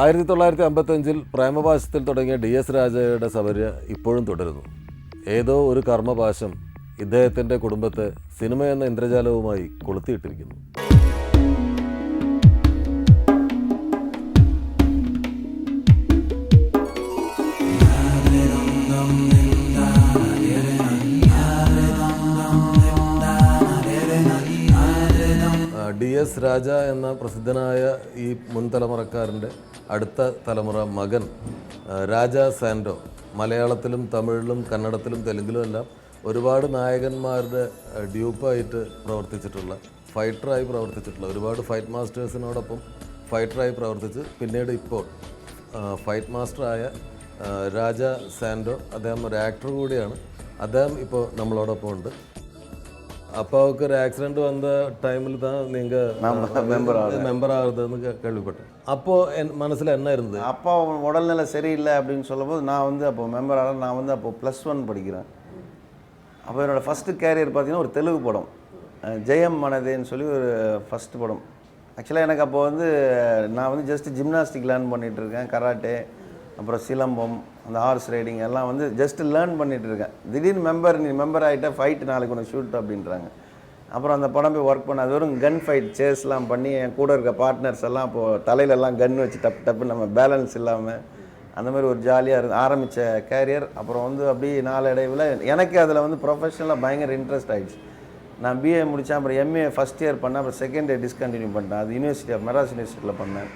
ആയിരത്തി തൊള്ളായിരത്തി അമ്പത്തഞ്ചിൽ പ്രേമപാശത്തിൽ തുടങ്ങിയ ഡി എസ് രാജയുടെ സബര്യ ഇപ്പോഴും തുടരുന്നു. ഏതോ ഒരു കർമ്മപാശം ഇദ്ദേഹത്തിന്റെ കുടുംബത്തെ സിനിമ എന്ന ഇന്ദ്രജാലവുമായി കൊളുത്തിയിട്ടിരിക്കുന്നു. എസ് രാജ എന്ന പ്രസിദ്ധനായ ഈ മുൻ തലമുറക്കാരന്റെ അടുത്ത തലമുറ മകൻ രാജ സാൻഡോ. മലയാളത്തിലും തമിഴിലും കന്നഡത്തിലും തെലുങ്കിലും എല്ലാം ഒരുപാട് നായകന്മാരുടെ ഡ്യൂപ്പായിട്ട് പ്രവർത്തിച്ചിട്ടുള്ള ഫൈറ്ററായി പ്രവർത്തിച്ചിട്ടുള്ള ഒരുപാട് ഫൈറ്റ് മാസ്റ്റേഴ്സിനോടൊപ്പം ഫൈറ്ററായി പ്രവർത്തിച്ച് പിന്നീട് ഇപ്പോൾ ഫൈറ്റ് മാസ്റ്ററായ രാജ സാൻഡോ. അദ്ദേഹം ഒരു ആക്ടർ കൂടിയാണ്. അദ്ദേഹം ഇപ്പോൾ നമ്മളോടൊപ്പം ഉണ്ട് அப்பாவுக்கு ஒரு ஆக்சிடென்ட் வந்த டைமில் தான் நீங்கள் மெம்பர் ஆகுதுன்னு கே- கேள்விப்பட்டேன். அப்போ என் மனசில் என்ன இருந்தது? அப்பா உடல்நிலை சரியில்லை அப்படின்னு சொல்லும்போது நான் வந்து அப்போ மெம்பர் ஆக நான் வந்து அப்போ ப்ளஸ் ஒன் படிக்கிறேன். அப்போ என்னோடய ஃபஸ்ட்டு கேரியர் பார்த்தீங்கன்னா ஒரு தெலுங்கு படம். ஜெயம் மனதேன்னு சொல்லி ஒரு ஃபஸ்ட்டு படம். ஆக்சுவலாக எனக்கு அப்போ வந்து நான் வந்து ஜஸ்ட் ஜிம்னாஸ்டிக் லேர்ன் பண்ணிகிட்டு இருக்கேன். கராட்டே அப்புறம் சிலம்பம் அந்த ஹார்ஸ் ரைடிங் எல்லாம் வந்து ஜஸ்ட் லேர்ன் பண்ணிகிட்டு இருக்கேன். திடீர்னு மெம்பர் நீ மெம்பர் ஆகிட்ட ஃபைட் நாளைக்கு உனக்கு ஷூட் அப்படின்றாங்க. அப்புறம் அந்த படம் போய் ஒர்க் பண்ண அது வரும் கன் ஃபைட் சேஸ்லாம் பண்ணி என் கூட இருக்க பார்ட்னர்ஸ் எல்லாம் இப்போது தலையிலெல்லாம் கன் வச்சு டப்பு டப்பு நம்ம பேலன்ஸ் இல்லாமல் அந்த மாதிரி ஒரு ஜாலியாக இருந்து ஆரம்பித்த கேரியர் அப்புறம் வந்து அப்படியே நாளடைவில் எனக்கு அதில் வந்து ப்ரொஃபஷனலாக பயங்கர இன்ட்ரெஸ்ட் ஆகிடுச்சு நான் பிஏ முடித்தேன் அப்புறம் எம்ஏ ஃபஸ்ட் இயர் பண்ணேன் அப்புறம் செகண்ட் இயர் டிஸ்கண்டினியூ பண்ணிட்டேன். அது யூனிவர்சிட்டி ஆஃப் மெட்ராஸ் யூனிவர்சிட்டியில் பண்ணேன்.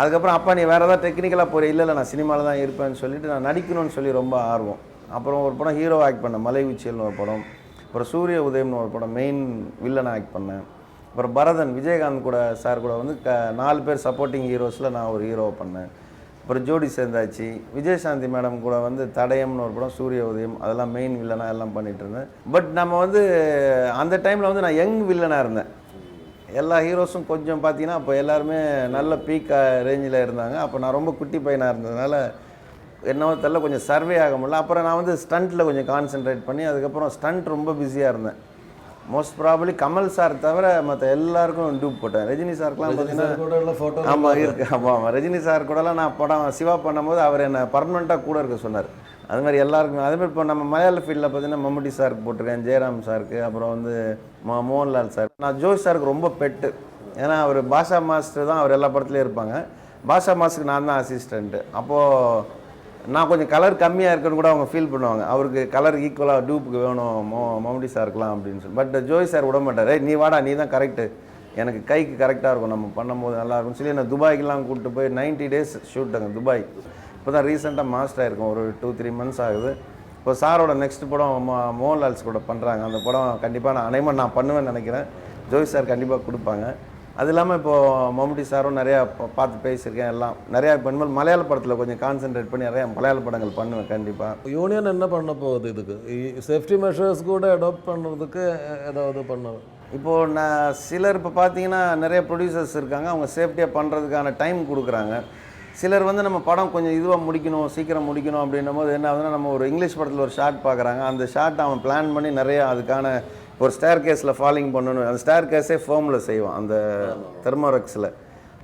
அதுக்கப்புறம் அப்பா நீ வேறு ஏதாவது டெக்னிக்கலாக போகிற இல்லை இல்லை நான் சினிமாவில் தான் இருப்பேன்னு சொல்லிட்டு நான் நடிக்கணும்னு சொல்லி ரொம்ப ஆர்வம். அப்புறம் ஒரு படம் ஹீரோ ஆக்ட் பண்ணேன். மலை உச்சியல்னு ஒரு படம். அப்புறம் சூரிய உதயம்னு ஒரு படம் மெயின் வில்லன் ஆக்ட் பண்ணேன். அப்புறம் பரதன் விஜயகாந்த் கூட சார் கூட வந்து க நாலு பேர் சப்போர்ட்டிங் ஹீரோஸில் நான் ஒரு ஹீரோவை பண்ணேன். அப்புறம் ஜோடி சேர்ந்தாச்சு. விஜயசாந்தி மேடம் கூட வந்து தடயம்னு ஒரு படம் சூரிய உதயம் அதெல்லாம் மெயின் வில்லனாக எல்லாம் பண்ணிகிட்டு இருந்தேன். பட் நம்ம வந்து அந்த டைமில் வந்து நான் யங் வில்லனாக இருந்தேன். எல்லா ஹீரோஸும் கொஞ்சம் பார்த்தீங்கன்னா அப்போ எல்லாருமே நல்ல பீக் ரேஞ்சில் இருந்தாங்க. அப்போ நான் ரொம்ப குட்டி பையனாக இருந்ததுனால என்னவோ தெரியல கொஞ்சம் சர்வே ஆக முடியல. அப்புறம் நான் வந்து ஸ்டண்ட்டில் கொஞ்சம் கான்சென்ட்ரேட் பண்ணி அதுக்கப்புறம் ஸ்டண்ட் ரொம்ப பிஸியாக இருந்தேன். மோஸ்ட் ப்ராபப்ளி கமல் சார் தவிர மற்ற எல்லாருக்கும் டூப் போட்டேன். ரஜினி சாருக்குலாம் பார்த்தீங்கன்னா ஆமாம் இருக்கு. ஆமாம் ஆமாம் ரஜினி சார் கூடலாம் நான் படம் சிவா பண்ணும்போது அவர் என்னை பர்மனெண்ட்டாக கூட இருக்க சொன்னார். அது மாதிரி எல்லாருக்குமே. அதே மாதிரி இப்போ நம்ம மலையாள ஃபீல்டில் பார்த்தீங்கன்னா மம்முட்டி சாருக்கு போட்டிருக்கேன் ஜெயராம் சாருக்கு அப்புறம் வந்து மோ மோகன்லால் சார் நான் ஜோஷ் சாருக்கு ரொம்ப பெட்டு. ஏன்னா அவர் பாஷா மாஸ்டர் தான் அவர் எல்லா படத்துலையும் இருப்பாங்க. பாஷா மாஸ்டருக்கு நான் தான் அசிஸ்டண்ட்டு அப்போது நான் கொஞ்சம் கலர் கம்மியாக இருக்குன்னு கூட அவங்க ஃபீல் பண்ணுவாங்க. அவருக்கு கலர் ஈக்குவலாக டூப்புக்கு வேணும் மோ மம்முட்டி சாருக்கெலாம் அப்படின்னு சொல்லி. பட் ஜோய் சார் விட மாட்டார். நீ வாடா நீ தான் கரெக்டு எனக்கு கைக்கு கரெக்டாக இருக்கும். நம்ம பண்ணும்போது நல்லா இருக்கும்னு சொல்லி என்னை துபாய்க்கெலாம் கூப்பிட்டு போய் 90 டேஸ் ஷூட் அங்கே துபாய். இப்போ தான் ரீசெண்டாக மாஸ்டர் ஆயிருக்கும். ஒரு டூ த்ரீ மந்த்ஸ் ஆகுது. இப்போ சாரோட நெக்ஸ்ட் படம் மோ- மோகன்லால்ஸ் கூட பண்ணுறாங்க அந்த படம் கண்டிப்பாக நான் அனைவன் நான் பண்ணுவேன்னு நினைக்கிறேன். ஜோய் சார் கண்டிப்பாக கொடுப்பாங்க. அது இல்லாமல் இப்போது மம்முட்டி சாரும் நிறையா பார்த்து பேசியிருக்கேன் எல்லாம். நிறையா இப்போ இனிமேல் மலையாள படத்தில் கொஞ்சம் கான்சென்ட்ரேட் பண்ணி நிறையா மலையாள படங்கள் பண்ணுவேன் கண்டிப்பாக யூனியன் என்ன பண்ண போகுது இதுக்கு? சேஃப்டி மெஷர்ஸ் கூட அடாப்ட் பண்ணுறதுக்கு ஏதாவது பண்ண இப்போது நான் சிலர் இப்போ பார்த்தீங்கன்னா நிறைய ப்ரொடியூசர்ஸ் இருக்காங்க. அவங்க சேஃப்டியாக பண்ணுறதுக்கான டைம் கொடுக்குறாங்க. சிலர் வந்து நம்ம படம் கொஞ்சம் இதுவாக முடிக்கணும் சீக்கிரம் முடிக்கணும் அப்படின்னும் போது என்ன ஆகுதுன்னா நம்ம ஒரு இங்கிலீஷ் படத்தில் ஒரு ஷாட் பார்க்குறாங்க அந்த ஷார்ட் அவன் பிளான் பண்ணி நிறையா அதுக்கான ஒரு ஸ்டேர் கேஸில் ஃபாலிங் பண்ணணும். அந்த ஸ்டேர் கேஸே ஃபோமில் செய்வான் அந்த தெர்மோரக்ஸில்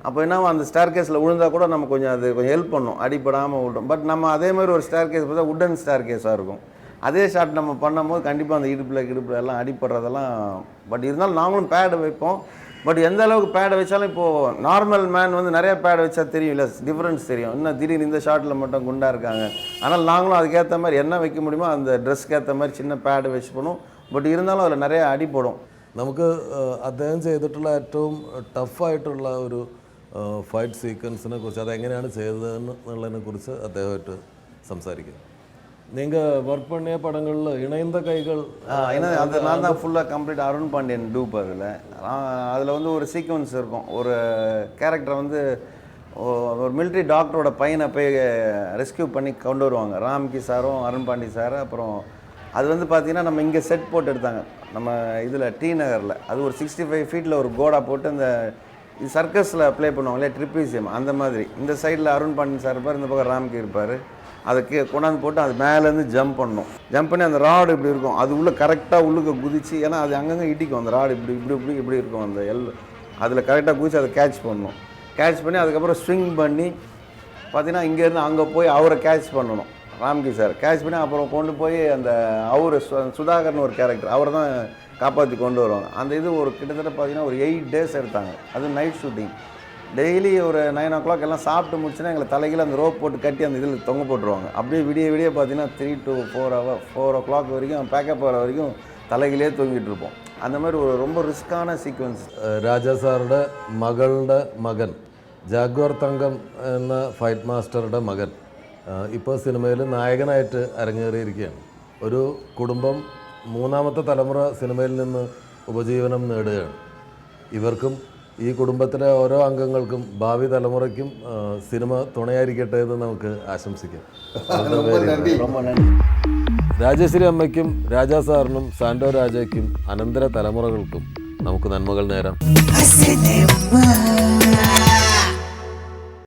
அப்போ என்ன அந்த ஸ்டேர் கேஸில் விழுந்தால் கூட நம்ம கொஞ்சம் அது கொஞ்சம் ஹெல்ப் பண்ணும். அடிப்படாமல் விடும் பட் நம்ம அதே மாதிரி ஒரு ஸ்டேர் கேஸ் பார்த்தா உட்டன் ஸ்டேர் கேஸாக இருக்கும். அதே ஷாட் நம்ம பண்ணும்போது கண்டிப்பாக அந்த இடுப்பில் கிடுப்பில் எல்லாம் அடிப்படுறதெல்லாம் பட் இருந்தாலும் நாங்களும் பேடு வைப்போம். பட் எந்த அளவுக்கு பேடை வச்சாலும் இப்போது நார்மல் மேன் வந்து நிறைய பேடை வச்சா தெரியும் இல்லை டிஃப்ரென்ஸ் தெரியும் இன்னும் திடீர்னு இந்த ஷாட்டில் மட்டும் குண்டாக இருக்காங்க ஆனால் நாங்களும் அதுக்கேற்ற மாதிரி என்ன வைக்க முடியுமோ அந்த ட்ரெஸ்க்கு ஏற்ற மாதிரி சின்ன பேடு வச்சு பண்ணுவோம் பட் இருந்தாலும் அதில் நிறைய அடிப்படும் നമുക്ക് ഏഹ്, അദ്ദേഹം ചെയ്തിട്ടുള്ള ഏറ്റവും ടഫായിട്ടുള്ള ഒരു ഫൈറ്റ് സീക്വൻസിനെ കുറിച്ച് അതെങ്ങനെയാണ് ചെയ്തതെന്ന് എന്നുള്ളതിനെ കുറിച്ച് അദ്ദേഹമായിട്ട് സംസാരിക്കും நீங்கள் ஒர்க் பண்ணிய படங்களில் இணைந்த கைகள் ஏன்னா அந்த நான் தான் ஃபுல்லாக கம்ப்ளீட் அருண் பாண்டியன் டூப் அதில். அதில் வந்து ஒரு சீக்வன்ஸ் இருக்கும். ஒரு கேரக்டரை வந்து ஒரு military டாக்டரோட பையனை போய் ரெஸ்கியூ பண்ணி கொண்டு வருவாங்க. ராம்கி சாரும் அருண் பாண்டி சார் அப்புறம் அது வந்து பார்த்தீங்கன்னா நம்ம இங்கே செட் போட்டு எடுத்தாங்க. நம்ம இதில் டி நகரில். அது ஒரு சிக்ஸ்டி ஃபைவ் ஃபீட்டில் ஒரு கோடா போட்டு அந்த சர்க்கஸில் ப்ளே பண்ணுவாங்க இல்லையா? ட்ரிப்பீசியம் அந்த மாதிரி. இந்த சைடில் அருண் பாண்டியன் சார் இருப்பார் இந்த பக்கம் ராம்கி இருப்பார். அதை கீழே கொண்டாந்து போட்டு அது மேலேருந்து ஜம்ப் பண்ணணும் ஜம்ப் பண்ணி அந்த ராடு இப்படி இருக்கும். அது உள்ளே கரெக்டாக உள்ளுக்கு குதிச்சு ஏன்னா அது அங்கங்கே இடிக்கும். அந்த ராடு இப்படி இப்படி இப்படி இப்படி இருக்கும் அந்த எல் அதில் கரெக்டாக குதிச்சு அதை கேட்ச் பண்ணணும் கேட்ச் பண்ணி அதுக்கப்புறம் ஸ்விங் பண்ணி பார்த்தீங்கன்னா இங்கேருந்து அங்கே போய் அவரை கேட்ச் பண்ணணும். ராம்கி சார் கேட்ச் பண்ணி அப்புறம் கொண்டு போய் அந்த அவர் சுதாகர்னு ஒரு கேரக்டர் அவரை தான் காப்பாற்றி கொண்டு வருவாங்க. அந்த இது ஒரு கிட்டத்தட்ட பார்த்தீங்கன்னா ஒரு எயிட் டேஸ் எடுத்தாங்க. அது நைட் ஷூட்டிங் டெய்லி ஒரு நைன் ஓ கிளாக் எல்லாம் சாப்பிட்டு முடிச்சுன்னா எங்களை தலையில் அந்த ரோப் போட்டு கட்டி அந்த இதில் தொங்க போட்டுருவாங்க அப்படியே விடிய விடிய பார்த்தீங்கன்னா three to four hour four o'clock வரைக்கும் பேக்கப் ஆகிற வரைக்கும் தலைகிலே தூங்கிட்டு இருப்போம் அந்த மாதிரி ஒரு ரொம்ப ரிஸ்க்கான சீக்வன்ஸ் ഏഹ് രാജാ സാറുടെ മകളുടെ മകൻ ജാഗ്വർ തങ്കം എന്ന ഫൈറ്റ് മാസ്റ്ററുടെ മകൻ ഏഹ് ഇപ്പോൾ സിനിമയിൽ നായകനായിട്ട് അരങ്ങേറിയിരിക്കുകയാണ് ഒരു കുടുംബം മൂന്നാമത്തെ തലമുറ സിനിമയിൽ നിന്ന് ഉപജീവനം നേടുകയാണ് ഇവർക്കും ഈ കുടുംബത്തിലെ ഓരോ അംഗങ്ങൾക്കും ഭാവി തലമുറയ്ക്കും സിനിമ തുണയായിരിക്കട്ടെ എന്ന് നമുക്ക് ആശംസിക്കാം. രാജശ്രീ അമ്മയ്ക്കും രാജാ സാറിനും സാൻഡോ രാജയ്ക്കും അനന്തര തലമുറകൾക്കും നമുക്ക് നന്മകൾ നേരാം.